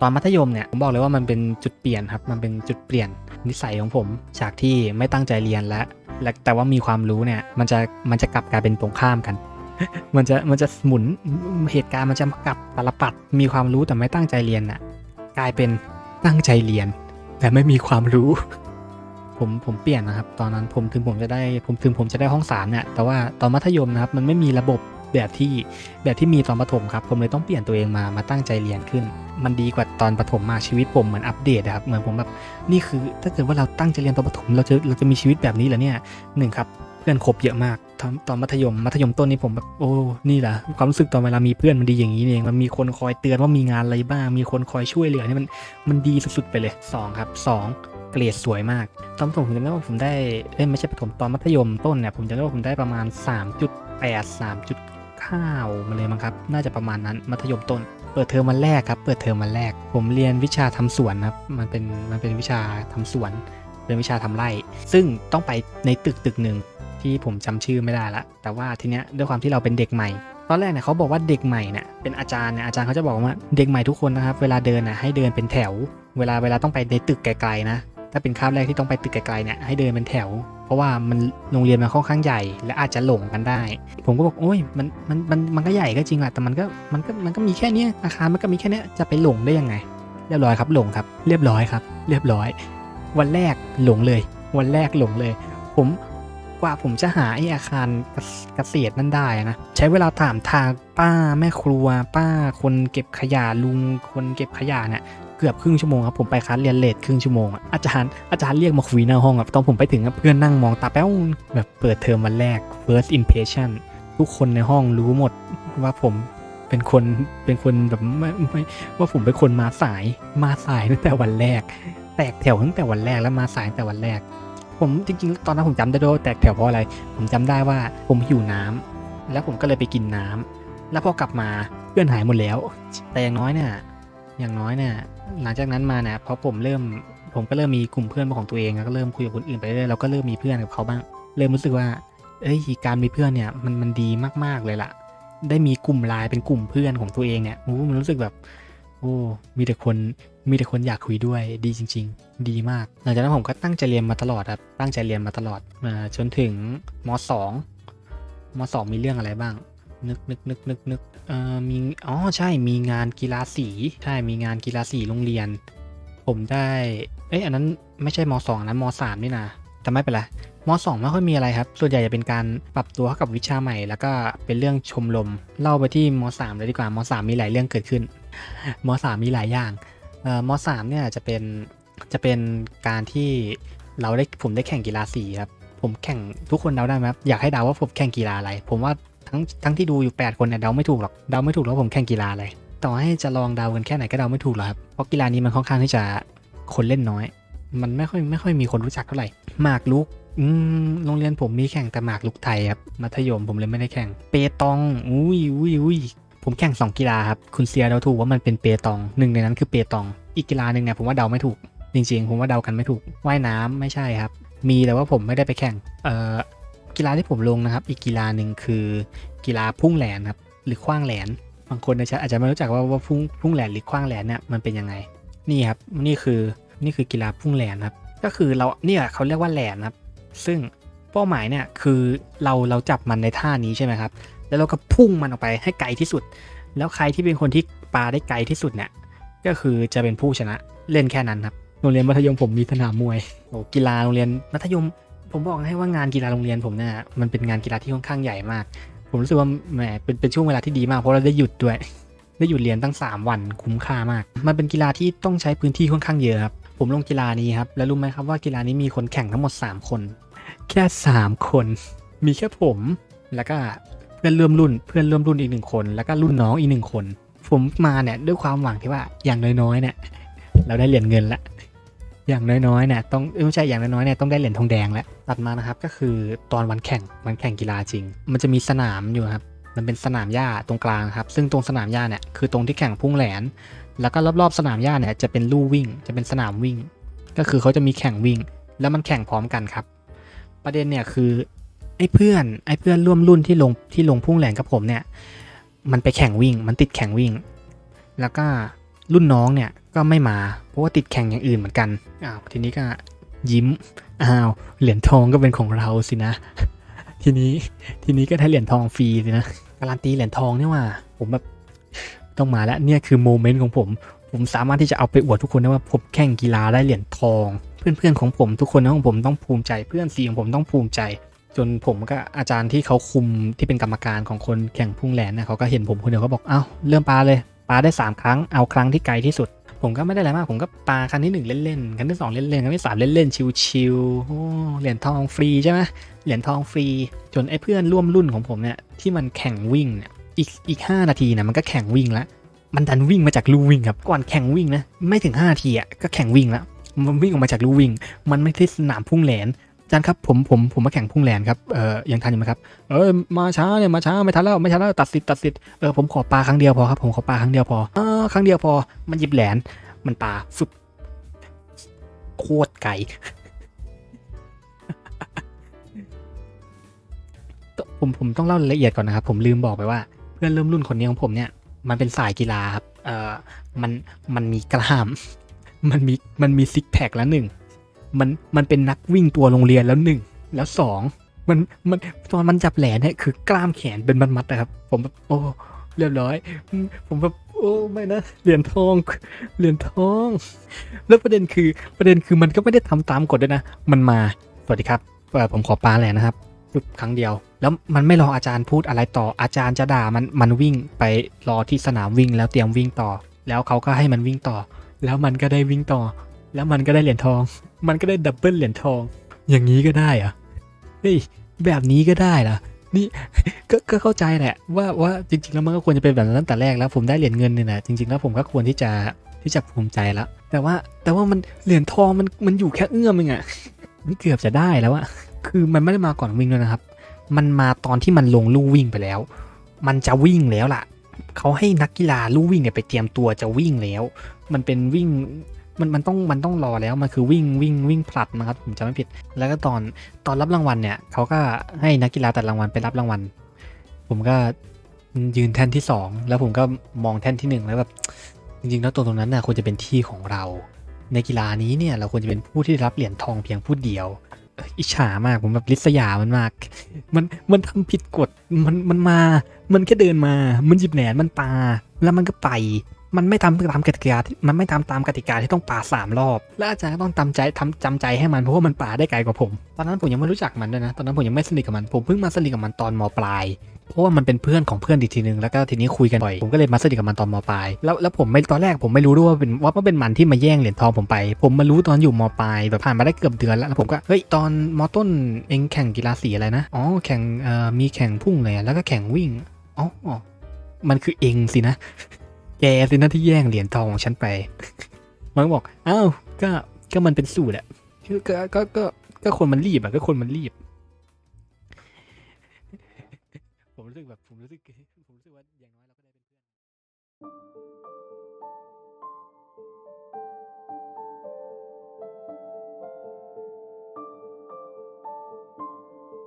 ตอนมัธยมเนี่ยผมบอกเลยว่ามันเป็นจุดเปลี่ยนครับ มันเป็นจุดเปลี่ยนนิสัยของผม จากที่ไม่ตั้งใจเรียนและและแต่ว่ามีความรู้เนี่ยมันจะมันจะกลับกลายเป็นตรงข้ามกัน มันจะมันจะหมุนเหตุการณ์มันจะกลับตลปัดมีความรู้แต่ไม่ตั้งใจเรียนน่ะกลายเป็นตั้งใจเรียน แต่ไม่มีความรู้ ผมผมเปลี่ยนนะครับ ตอนนั้นผมถึงผมจะได้ผมถึงผมจะได้ห้องสามเนี่ยแต่ว่าตอนมัธยมนะครับมันไม่มีระบบ แบบที่แบบที่มีตอนประถมครับ ผมเลยต้องเปลี่ยนตัวเองมามาตั้งใจเรียนขึ้น มันดีกว่าตอนประถมมากชีวิตผมเหมือนอัปเดตอะครับเหมือนผมแบบนี่คือ ถ้าเกิดว่าเราตั้งใจเรียนตอนประถมเราจะเราจะมีชีวิตแบบนี้เหรอเนี่ยหนึ่งครับเพื่อนคบเยอะมากตอนตอนมัธยมมัธยมต้นนี่ผมแบบโอ้นี่แหละความรู้สึกตอนเวลามีเพื่อนมันดีอย่างนี้เองมันมีคนคอยเตือนว่ามีงานอะไรบ้าง มีคนคอยช่วยเหลือนี่มันมันดีสุดๆไปเลยสองครับสองเกรดสวยมาก ตอนประถมผมจำได้ว่าผมได้ไม่ใช่ประถมตอนมัธยมต้นเนี่ยผมจำได้ว่าผมได้ประมาณ 3.8 3.9 ข้าวมาเลยมั้งครับ น่าจะประมาณนั้นมัธยมต้น เปิดเทอมวันแรกครับ เปิดเทอมวันแรก ผมเรียนวิชาทำสวนครับ มันเป็นมันเป็นวิชาทำสวนเป็นวิชาทำไร่ ซึ่งต้องไปในตึกตึกหนึ่งที่ผมจำชื่อไม่ได้ละ แต่ว่าทีเนี้ยด้วยความที่เราเป็นเด็กใหม่ ตอนแรกเนี่ยเขาบอกว่าเด็กใหม่เนี่ยเป็นอาจารย์เนี่ยอาจารย์เขาจะบอกว่าเด็กใหม่ทุกคนนะครับ เวลาเดินน่ะให้เดินเป็นแถว เวลาเวลาต้องไปในตึกไกลๆนะ ถ้าเป็นคาบแรกที่ต้องไปตึกไกลๆเนี่ยให้เดินเป็นแถว เพราะว่ามันโรงเรียนมันค่อนข้างใหญ่ และอาจจะหลงกันได้ ผมก็บอกโอ้ยมันมันมันมันก็ใหญ่ก็จริงแหละแต่มันก็มันก็มันก็มีแค่นี้อาคารมันก็มีแค่นี้จะไปหลงได้ยังไง เรียบร้อยครับหลงครับ เรียบร้อยครับ เรียบร้อย วันแรกหลงเลย วันแรกหลงเลย ผมกว่าผมจะหาไออาคารเกษเกษตรนั่นได้นะ ใช้เวลาถามทางป้าแม่ครัว ป้าคนเก็บขยะลุงคนเก็บขยะเนี่ย เกือบครึ่งชั่วโมงครับผมไปคลาสเรียนเลทครึ่งชั่วโมงอาจารย์อาจารย์เรียกมาคุยหน้าห้องอะตอนผมไปถึงเพื่อนนั่งมองตาแป้วแบบเปิดเทอมวันแรก first impression ทุกคนในห้องรู้หมดว่าผมเป็นคนเป็นคนแบบไม่ไม่ว่าผมเป็นคนมาสายมาสายตั้งแต่วันแรก แตกแถวตั้งแต่วันแรกแล้วมาสายตั้งแต่วันแรก ผมจริงๆ ตอนนั้นผมจำได้ด้วยแตกแถวเพราะอะไร ผมจำได้ว่าผมหิวน้ำแล้วผมก็เลยไปกินน้ำแล้วพอกลับมาเพื่อนหายหมดแล้ว แต่อย่างน้อยเนี่ย อย่างน้อยเนี่ยหลังจากนั้นมาเนี่ยพอผมเริ่มผมก็เริ่มมีกลุ่มเพื่อนของตัวเองแล้วก็เริ่มคุยกับคนอื่นไปเรื่อยเราก็เริ่มมีเพื่อนกับเขาบ้าง เริ่มรู้สึกว่า เอ้ยการมีเพื่อนเนี่ยมันมันดีมากๆเลยล่ะ ได้มีกลุ่มไลน์เป็นกลุ่มเพื่อนของตัวเองเนี่ยโอ้มันรู้สึกแบบ โอ้มีแต่คนมีแต่คนอยากคุยด้วยดีจริง ๆ ดีมาก หลังจากนั้นผมก็ตั้งใจเรียนมาตลอดครับตั้งใจเรียนมาตลอดมาจนถึงมสองมสองมีเรื่องอะไรบ้าง นึกนึกนึกนึกนึก เอ่อมีอ๋อใช่มีงานกีฬาสีใช่มีงานกีฬาสีโรงเรียน ผมได้เอ้ยอันนั้นไม่ใช่มสองอันนั้นมสามนี่นะแต่ไม่เป็นไรมสองไม่ค่อยมีอะไรครับ ส่วนใหญ่จะเป็นการปรับตัวเข้ากับวิชาใหม่ แล้วก็เป็นเรื่องชมรมเล่าไปที่มสามเลยดีกว่ามสามมีหลายเรื่องเกิดขึ้นมสามมีหลายอย่างเอ่อมสามเนี่ยจะเป็นจะเป็นการที่เราได้ผมได้แข่งกีฬาสีครับผมแข่งทุกคนเดาได้ไหมครับอยากให้เดาว่าผมแข่งกีฬาอะไร ผมว่า ทั้งทั้งที่ดูอยู่ 8 คนเนี่ยเดาไม่ถูกหรอกเดาไม่ถูกหรอกว่าผมแข่งกีฬาอะไรต่อให้จะลองเดากันแค่ไหนก็เดาไม่ถูกหรอกครับเพราะกีฬานี้มันค่อนข้างที่จะคนเล่นน้อย มันไม่ค่อยไม่ค่อยมีคนรู้จักเท่าไหร่หมากลุกอืมโรงเรียนผมมีแข่งแต่หมากลุกไทยครับมัธยมผมเลยไม่ได้แข่ง เปตองอุ้ยอุ้ยอุ้ยผมแข่งสองกีฬาครับคุณเซียเดาถูกว่ามันเป็นเปตองหนึ่งในนั้นคือเปตอง อีกกีฬาหนึ่งเนี่ยผมว่าเดาไม่ถูก จริงๆ ผมว่าเดากันไม่ถูกว่ายน้ำไม่ใช่ครับ มีแต่ว่าผมไม่ได้ไปแข่งเอ่อ กีฬาที่ผมลงนะครับ อีกกีฬาหนึ่งคือกีฬาพุ่งแหลนครับหรือคว้างแหลนบางคนอาจจะอาจจะไม่รู้จักว่าว่าพุ่งพุ่งแหลนหรือคว้างแหลนเนี่ยมันเป็นยังไงนี่ครับนี่คือนี่คือกีฬาพุ่งแหลนครับก็คือเราเนี่ยเขาเรียกว่าแหลนครับซึ่งเป้าหมายเนี่ยคือเราเราจับมันในท่านี้ใช่ไหมครับแล้วเราก็พุ่งมันออกไปให้ไกลที่สุด แล้วใครที่เป็นคนที่ปาได้ไกลที่สุดเนี่ยก็คือจะเป็นผู้ชนะเล่นแค่นั้นครับโรงเรียนมัธยมผมมีสนามมวยโอ้กีฬาโรงเรียนมัธยม ผมบอกให้ว่างานกีฬาโรงเรียนผมเนี่ยมันเป็นงานกีฬาที่ค่อนข้างใหญ่มาก ผมรู้สึกว่าแหมเป็นเป็นช่วงเวลาที่ดีมาก เพราะเราได้หยุดด้วย ได้หยุดเรียนตั้ง 3 วันคุ้มค่ามาก มันเป็นกีฬาที่ต้องใช้พื้นที่ค่อนข้างเยอะครับ ผมลงกีฬานี้ครับ แล้วรู้ไหมครับว่ากีฬานี้มีคนแข่งทั้งหมด 3 คน แค่ 3 คน มีแค่ผม แล้วก็เพื่อนร่วมรุ่น เพื่อนร่วมรุ่นอีกหนึ่งคน แล้วก็รุ่นน้องอีกหนึ่งคน ผมมาเนี่ยด้วยความหวังที่ว่าอย่างน้อยๆเนี่ยเราได้เหรียญเงินละ อย่างน้อยๆเนี่ยต้องไม่ใช่อย่างน้อยๆเนี่ยต้องได้เหรียญทองแดงแล้วตัดมานะครับก็คือตอนวันแข่งวันแข่งกีฬาจริง มันจะมีสนามอยู่ครับมันเป็นสนามหญ้าตรงกลางครับซึ่งตรงสนามหญ้าเนี่ยคือตรงที่แข่งพุ่งแหลน แล้วก็รอบๆสนามหญ้าเนี่ยจะเป็นลู่วิ่ง จะเป็นสนามวิ่ง ก็คือเขาจะมีแข่งวิ่ง แล้วมันแข่งพร้อมกันครับ ประเด็นเนี่ยคือไอ้เพื่อนไอ้เพื่อนร่วมรุ่นที่ลงที่ลงพุ่งแหลนกับผมเนี่ยมันไปแข่งวิ่ง มันติดแข่งวิ่ง แล้วก็ รุ่นน้องเนี่ยก็ไม่มา เพราะว่าติดแข่งอย่างอื่นเหมือนกันอ้าวทีนี้ก็ยิ้มอ้าวเหรียญทองก็เป็นของเราสินะ ทีนี้ทีนี้ก็ได้เหรียญทองฟรีสินะการันตีเหรียญทองเนี่ยว่า ผมแบบต้องมาแล้วเนี่ยคือโมเมนต์ของผม ผมสามารถที่จะเอาไปอวดทุกคนได้ว่าผมแข่งกีฬาได้เหรียญทอง เพื่อนๆของผมทุกคนในห้องผมต้องภูมิใจเพื่อนซีของผมต้องภูมิใจ จนผมก็อาจารย์ที่เขาคุมที่เป็นกรรมการของคนแข่งพุ่งแหลนนะเขาก็เห็นผมคนเดียวเขาบอกเอ้าเริ่มปาเลย ปาได้ 3 ครั้งเอาครั้งที่ไกลที่สุด ผมก็ไม่ได้อะไรมาก ผมก็ปาครั้งที่ 1 เล่นๆครั้งที่ 2 เล่นๆครั้งที่ 3 เล่นๆชิวๆเหรียญทองฟรีใช่ไหมเหรียญทองฟรี จนไอ้เพื่อนร่วมรุ่นของผมเนี่ยที่มันแข่งวิ่งเนี่ยอีกอีกห้านาทีนะมันก็แข่งวิ่งแล้วมันดันวิ่งมาจากลู่วิ่งครับก่อนแข่งวิ่งนะไม่ถึง5นาทีอะก็แข่งวิ่งแล้วมันวิ่งออกมาจากลู่วิ่ง มันไม่ใช่สนามพุ่งแหลน จารย์ครับผมผมผมมาแข่งพุ่งแหลนครับเออยังทันอยู่ไหมครับเออมาช้าเนี่ยมาช้าไม่ทันแล้วไม่ทันแล้วตัดสิทธิ์ตัดสิทธิ์เออผมขอปลาครั้งเดียวพอครับผมขอปลาครั้งเดียวพอเออครั้งเดียวพอมันหยิบแหลนมันปลาฟึบโคตรไกลผมผมต้องเล่ารายละเอียดก่อนนะครับ ผมลืมบอกไปว่า เพื่อนเริ่มรุ่นคนนี้ของผมเนี่ยมันเป็นสายกีฬาครับเออมันมันมีกล้าม มันมีมันมีซิกแพคแล้วหนึ่ง มันมันเป็นนักวิ่งตัวโรงเรียนแล้วหนึ่งแล้วสองมันมันตอนมันจับแหลนเนี่ยคือกล้ามแขนเป็นมัดๆนะครับ ผมแบบโอ้เรียบร้อย ผมแบบโอ้ไม่นะเหรียญทองเหรียญทอง แล้วประเด็นคือประเด็นคือมันก็ไม่ได้ทำตามกฎด้วยนะ มันมาสวัสดีครับผมขอปลาแหลนนะครับครั้งเดียว แล้วมันไม่รออาจารย์พูดอะไรต่ออาจารย์จะด่ามันมันวิ่งไปรอที่สนามวิ่งแล้วเตรียมวิ่งต่อ แล้วเขาก็ให้มันวิ่งต่อ แล้วมันก็ได้วิ่งต่อ แล้วมันก็ได้เหรียญทอง มันก็ได้ดับเบิลเหรียญทอง อย่างนี้ก็ได้อะเฮ้ยแบบนี้ก็ได้เหรอนี่ก็ก็เข้าใจแหละ ว่าว่าจริง ๆ แล้วมันก็ควรจะเป็นแบบนั้นตั้งแต่แรกแล้ว ผมได้เหรียญเงินเนี่ยนะจริง ๆ แล้วผมก็ควรที่จะที่จะภูมิใจแล้วแต่ว่าแต่ว่ามันเหรียญทองมันมันอยู่แค่เอื้อมเองอะนี่เกือบจะได้แล้วอะคือมันไม่ได้มาก่อนวิ่งด้วยนะครับ มันมาตอนที่มันลงลู่วิ่งไปแล้ว มันจะวิ่งแล้วล่ะเขาให้นักกีฬาลู่วิ่งเนี่ยไปเตรียมตัวจะวิ่งแล้ว มันเป็นวิ่ง มันมันต้องมันต้องรอแล้วมันคือวิ่งวิ่งวิ่งผลัดนะครับผมจำไม่ผิด แล้วก็ตอนตอนรับรางวัลเนี่ยเขาก็ให้นักกีฬาแต่รางวัลไปรับรางวัล ผมก็ยืนแท่นที่สองแล้วผมก็มองแท่นที่หนึ่งแล้วแบบจริงๆแล้วตัวตรงนั้นน่ะควรจะเป็นที่ของเรา ในกีฬานี้เนี่ยเราควรจะเป็นผู้ที่รับเหรียญทองเพียงผู้เดียวอิจฉามากผมแบบลิษยามันมาก มันมันทำผิดกฎมันมันมา มันแค่เดินมา มันหยิบแหนนมันปาแล้วมันก็ไป มันไม่ทำตามกติกาที่มันไม่ทำตามกติกาที่ต้องป่าสามรอบ แล้วอาจารย์ก็ต้องทำใจทำจำใจให้มันเพราะว่ามันป่าได้ไกลกว่าผม ตอนนั้นผมยังไม่รู้จักมันด้วยนะ ตอนนั้นผมยังไม่สนิทกับมัน ผมเพิ่งมาสนิทกับมันตอนมปลาย เพราะว่ามันเป็นเพื่อนของเพื่อนอีกทีนึง แล้วก็ทีนี้คุยกันบ่อย ผมก็เลยมาสนิทกับมันตอนมปลาย แล้วแล้วผมไม่ตอนแรกผมไม่รู้ด้วยว่าเป็นว่าเป็นมันที่มาแย่งเหรียญทองผมไป ผมมารู้ตอนอยู่มปลายแบบผ่านมาได้เกือบเดือนแล้วแล้วผมก็เฮ้ยตอนมต้นเองแข่งกีฬาสีอะไรนะ อ๋อแข่งเอ่อมีแข่งพุ่งเลยแล้วก็แข่งวิ่งอ๋อมันคือเองสินะ แกสินะที่แย่งเหรียญทองของฉันไป มันบอกอ้าวก็ก็มันเป็นสูตรแหละก็ก็ก็ก็คนมันรีบอะก็คนมันรีบ ผมรู้สึกแบบผมรู้สึกผมรู้สึกว่าอย่างน้อยเราก็ได้เป็นเพื่อน